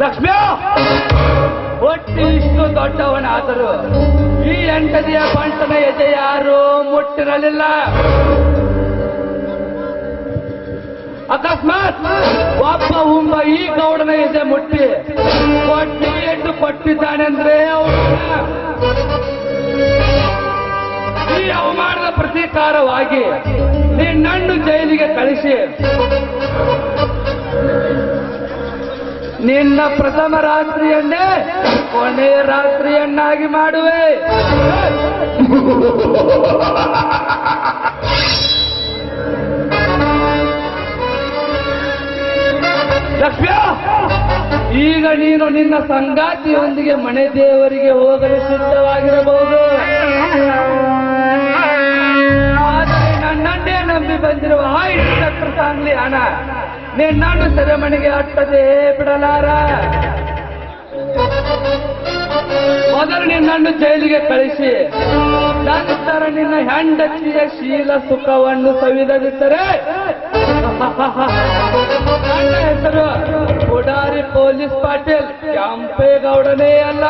లక్ష్మ్యా ದೊಡ್ಡವನಾದರೂ ಈ ಎಂಟನೆಯ ಬಂಟನ ಎದೆ ಯಾರು ಮುಟ್ಟಿರಲಿಲ್ಲ. ಅಕಸ್ಮಾತ್ ಒಬ್ಬ ಹುಂಬ ಈ ಗೌಡನ ಎದೆ ಮುಟ್ಟಿ ಕೊಟ್ಟಿ ಎಂದು ಕೊಟ್ಟಿದ್ದಾನೆಂದ್ರೆ ಈ ಅವಮಾನದ ಪ್ರತೀಕಾರವಾಗಿ ನಿನ್ನಣ್ಣು ಜೈಲಿಗೆ ಕಳಿಸಿ. ನಿನ್ನ ಪ್ರಥಮ ರಾತ್ರಿಯನ್ನೇ ಕೊನೆಯ ರಾತ್ರಿಯನ್ನಾಗಿ ಮಾಡುವೆ. ಲಕ್ಷ್ಮ್ಯ ಈಗ ನೀನು ನಿನ್ನ ಸಂಗಾತಿಯೊಂದಿಗೆ ಮನೆ ದೇವರಿಗೆ ಹೋಗಲು ಸಿದ್ಧವಾಗಿರಬಹುದು. ನಂಬಿ ಬಂದಿರುವ ಆಯುಷ್ ಸಾಂಗ್ಲಿ ಹಣ ನಿನ್ನನ್ನು ಸೆರೆಮಣಿಗೆ ಅಟ್ಟದೆ ಬಿಡಲಾರ. ಮೊದಲು ನಿನ್ನನ್ನು ಜೈಲಿಗೆ ಕಳಿಸಿ. ನಂತರ ನಿನ್ನ ಹೆಂಡತಿಯ ಶೀಲ ಸುಖವನ್ನು ಸವಿದದಿದ್ದರೆ? ಹೆಸರು ಉಡಾರಿ ಪೊಲೀಸ್ ಪಾಟೀಲ್, ಕೆಂಪೇಗೌಡನೇ ಅಲ್ಲ.